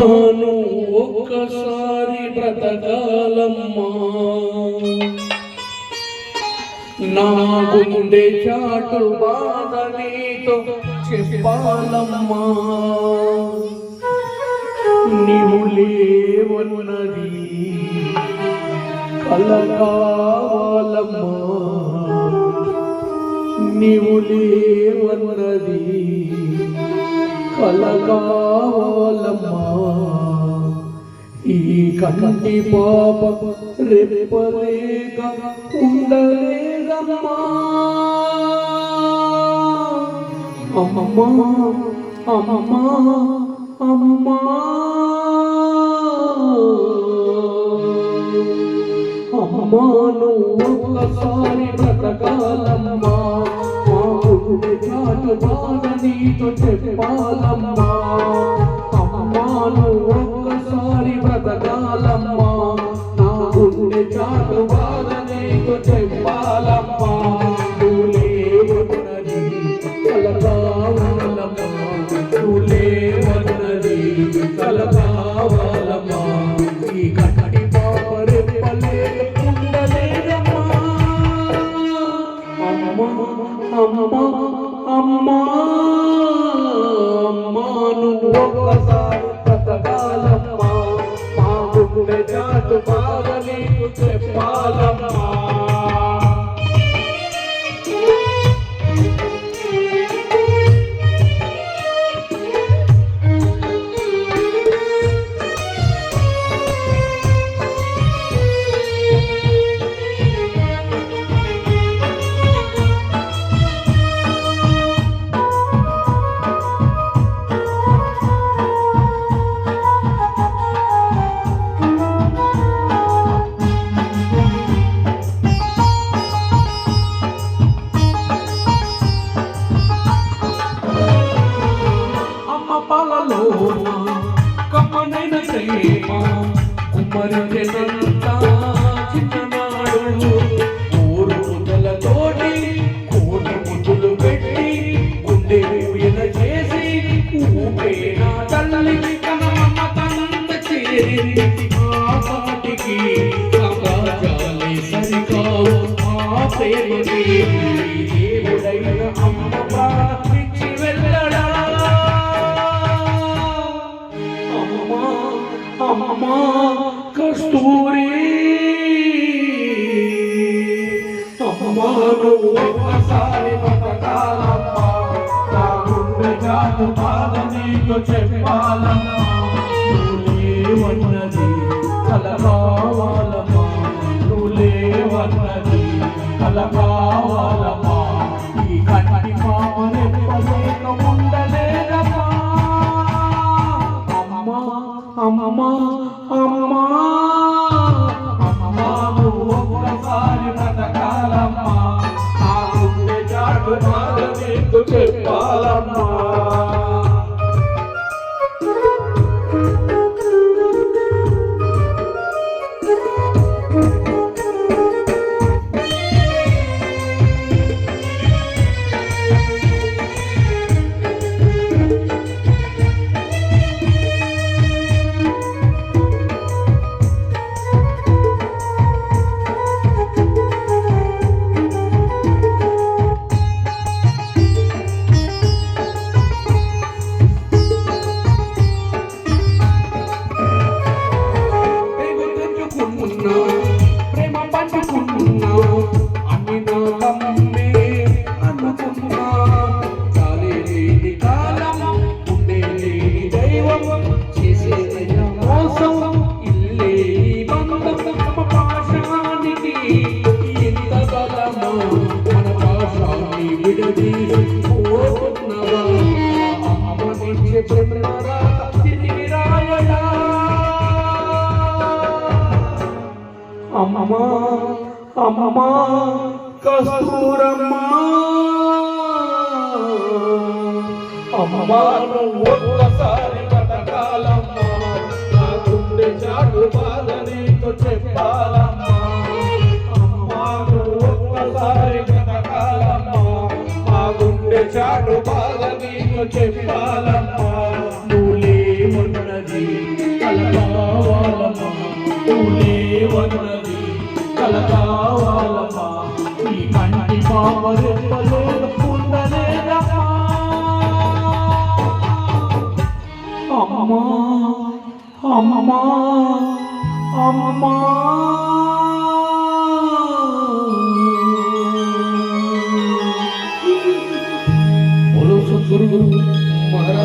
తాను ఒక్కసారి బ్రతకాలమ్మా. నా గుండె చాటు బాధ నీతో చెప్పాలమ్మా. నీవు లేవన్నది కలగాలమ్మా నీవు లేవన్నది కలగాలమ్మా ఈ కంటి పాప రెప్పలేక ఉండలేదమ్మా. అమ్మమ్మా అమ్మమ్మా అమ్మమ్మా. అమ్మా నువ్వు ఒక్కసారి బ్రతకాలమ్మా. నీతో చెప్పాలమ్మా అమ్మాను ఒక్కసారి బ్రతకాలమ్మా. నా గుండె చాటు బాధ నీతో చెప్పాలమ్మా ఈ కట్టడి పాపరెప్పలే ఉండలేదమ్మా. అమ్మా అమ్మా అమ్మా అమ్మా. చెప్పాలమ్మా పాలలోన కమ్మనైన ప్రేమ కుమ్మరించెనంత చిన్ననాడు. ఊరు ముద్దలతోటి కోటి ముద్దులు పెట్టి గుండె ఊయన చేసి ఊపే నా తల్లికి కనమమ్మ తనంత చేరింది ఆ పాటికి సామ్రాజ్యాలే సరికావు ఆ ప్రేమకి అమ్మా కస్తూరి. అమ్మా నువ్వు ఒక్కసారి బతకాలమ్మా. నా గుండె జాటు బాధ నీకు చెప్పాలమ్మా. నువ్వు లేవన్నది కల కావాలమ్మా ఈ కంటి పాపనెప్పలేక ఉండలే అమ్మా అమ్మా అమ్మా ఒక్కసారి బ్రతకాలమ్మా. చెప్పాలమ్మా. అమ్మ నిత్య కస్తూరమ్మా. ఒక్కసారి బతకాలమ్మా నా గుండె చాటు బాధ আমার আমার বলো